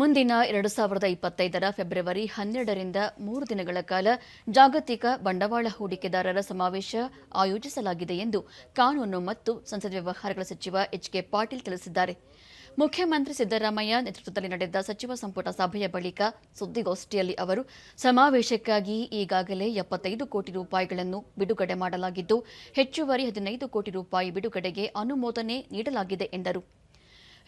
ಮುಂದಿನ ಎರಡು ಸಾವಿರದ ಇಪ್ಪತ್ತೈದರ ಫೆಬ್ರವರಿ ಹನ್ನೆರಡರಿಂದ ಮೂರು ದಿನಗಳ ಕಾಲ ಜಾಗತಿಕ ಬಂಡವಾಳ ಹೂಡಿಕೆದಾರರ ಸಮಾವೇಶ ಆಯೋಜಿಸಲಾಗಿದೆ ಎಂದು ಕಾನೂನು ಮತ್ತು ಸಂಸದ ವ್ಯವಹಾರಗಳ ಸಚಿವ ಎಚ್ ಕೆ ಪಾಟೀಲ್ ತಿಳಿಸಿದ್ದಾರೆ. ಮುಖ್ಯಮಂತ್ರಿ ಸಿದ್ದರಾಮಯ್ಯ ನೇತೃತ್ವದಲ್ಲಿ ನಡೆದ ಸಚಿವ ಸಂಪುಟ ಸಭೆಯ ಬಳಿಕ ಸುದ್ದಿಗೋಷ್ಠಿಯಲ್ಲಿ ಅವರು, ಸಮಾವೇಶಕ್ಕಾಗಿ ಈಗಾಗಲೇ ಎಪ್ಪತ್ತೈದು ಕೋಟಿ ರೂಪಾಯಿಗಳನ್ನು ಬಿಡುಗಡೆ ಮಾಡಲಾಗಿದ್ದು, ಹೆಚ್ಚುವರಿ ಹದಿನೈದು ಕೋಟಿ ರೂಪಾಯಿ ಬಿಡುಗಡೆಗೆ ಅನುಮೋದನೆ ನೀಡಲಾಗಿದೆ ಎಂದರು.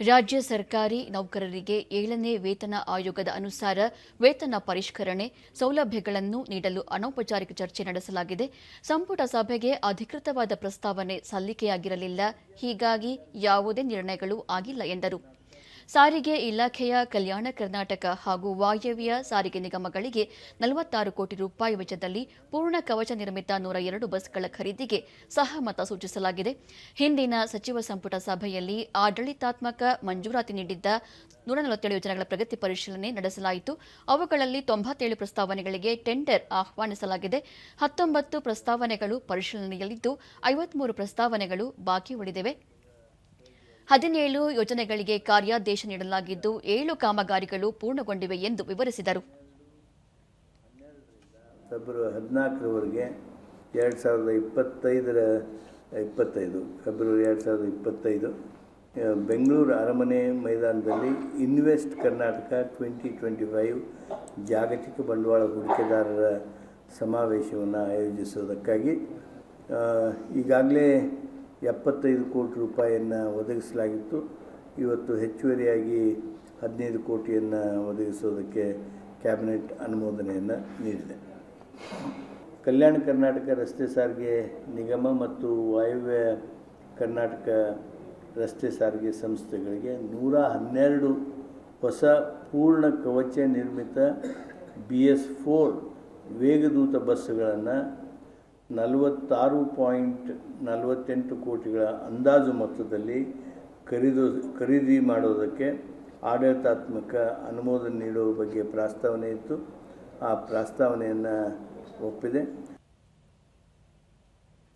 ರಾಜ್ಯ ಸರ್ಕಾರಿ ನೌಕರರಿಗೆ ಏಳನೇ ವೇತನ ಆಯೋಗದ ಅನುಸಾರ ವೇತನ ಪರಿಷ್ಕರಣೆ ಸೌಲಭ್ಯಗಳನ್ನು ನೀಡಲು ಅನೌಪಚಾರಿಕ ಚರ್ಚೆ ನಡೆಸಲಾಗಿದೆ. ಸಂಪುಟ ಸಭೆಗೆ ಅಧಿಕೃತವಾದ ಪ್ರಸ್ತಾವನೆ ಸಲ್ಲಿಕೆಯಾಗಿರಲಿಲ್ಲ. ಹೀಗಾಗಿ ಯಾವುದೇ ನಿರ್ಣಯಗಳು ಆಗಿಲ್ಲ ಎಂದರು. ಸಾರಿಗೆ ಇಲಾಖೆಯ ಕಲ್ಯಾಣ ಕರ್ನಾಟಕ ಹಾಗೂ ವಾಯವ್ಯ ಸಾರಿಗೆ ನಿಗಮಗಳಿಗೆ ನಲವತ್ತಾರು ಕೋಟಿ ರೂಪಾಯಿ ವೆಚ್ಚದಲ್ಲಿ ಪೂರ್ಣ ಕವಚ ನಿರ್ಮಿತ ನೂರ ಎರಡು ಬಸ್ಗಳ ಖರೀದಿಗೆ ಸಹಮತ ಸೂಚಿಸಲಾಗಿದೆ. ಹಿಂದಿನ ಸಚಿವ ಸಂಪುಟ ಸಭೆಯಲ್ಲಿ ಆಡಳಿತಾತ್ಮಕ ಮಂಜೂರಾತಿ ನೀಡಿದ್ದ ನೂರ ನಲವತ್ತೇಳು ಯೋಜನೆಗಳ ಪ್ರಗತಿ ಪರಿಶೀಲನೆ ನಡೆಸಲಾಯಿತು. ಅವುಗಳಲ್ಲಿ ತೊಂಬತ್ತೇಳು ಪ್ರಸ್ತಾವನೆಗಳಿಗೆ ಟೆಂಡರ್ ಆಹ್ವಾನಿಸಲಾಗಿದೆ. ಹತ್ತೊಂಬತ್ತು ಪ್ರಸ್ತಾವನೆಗಳು ಪರಿಶೀಲನೆಯಲ್ಲಿದ್ದು, ಐವತ್ಮೂರು ಪ್ರಸ್ತಾವನೆಗಳು ಬಾಕಿ ಉಳಿದಿವೆ. ಹದಿನೇಳು ಯೋಜನೆಗಳಿಗೆ ಕಾರ್ಯಾದೇಶ ನೀಡಲಾಗಿದ್ದು ಏಳು ಕಾಮಗಾರಿಗಳು ಪೂರ್ಣಗೊಂಡಿವೆ ಎಂದು ವಿವರಿಸಿದರು. ಫೆಬ್ರವರಿ ಹದಿನಾಲ್ಕರವರೆಗೆ ಎರಡು ಸಾವಿರದ ಇಪ್ಪತ್ತೈದರ ಇಪ್ಪತ್ತೈದು, ಫೆಬ್ರವರಿ ಎರಡು ಸಾವಿರದ ಇಪ್ಪತ್ತೈದು ಬೆಂಗಳೂರು ಅರಮನೆ ಮೈದಾನದಲ್ಲಿ invest Karnataka twenty twenty five ಜಾಗತಿಕ ಬಂಡವಾಳ ಹೂಡಿಕೆದಾರರ ಸಮಾವೇಶವನ್ನು ಆಯೋಜಿಸುವುದಕ್ಕಾಗಿ ಈಗಾಗಲೇ ಎಪ್ಪತ್ತೈದು ಕೋಟಿ ರೂಪಾಯಿಯನ್ನು ಒದಗಿಸಲಾಗಿತ್ತು. ಇವತ್ತು ಹೆಚ್ಚುವರಿಯಾಗಿ ಹದಿನೈದು ಕೋಟಿಯನ್ನು ಒದಗಿಸೋದಕ್ಕೆ ಕ್ಯಾಬಿನೆಟ್ ಅನುಮೋದನೆಯನ್ನು ನೀಡಿದೆ. ಕಲ್ಯಾಣ ಕರ್ನಾಟಕ ರಸ್ತೆ ಸಾರಿಗೆ ನಿಗಮ ಮತ್ತು ವಾಯುವ್ಯ ಕರ್ನಾಟಕ ರಸ್ತೆ ಸಾರಿಗೆ ಸಂಸ್ಥೆಗಳಿಗೆ ನೂರ ಹನ್ನೆರಡು ಹೊಸ ಪೂರ್ಣ ಕವಚ ನಿರ್ಮಿತ ಬಿ ಎಸ್ ಫೋರ್ ವೇಗದೂತ ಬಸ್ಸುಗಳನ್ನು ನಲವತ್ತಾರು ಪಾಯಿಂಟ್ ನಲವತ್ತೆಂಟು ಕೋಟಿಗಳ ಅಂದಾಜು ಮೊತ್ತದಲ್ಲಿ ಖರೀದು, ಖರೀದಿ ಮಾಡೋದಕ್ಕೆ ಆಡಳಿತಾತ್ಮಕ ಅನುಮೋದನೆ ನೀಡುವ ಬಗ್ಗೆ ಪ್ರಸ್ತಾವನೆ ಇತ್ತು. ಆ ಪ್ರಸ್ತಾವನೆಯನ್ನು ಒಪ್ಪಿದೆ.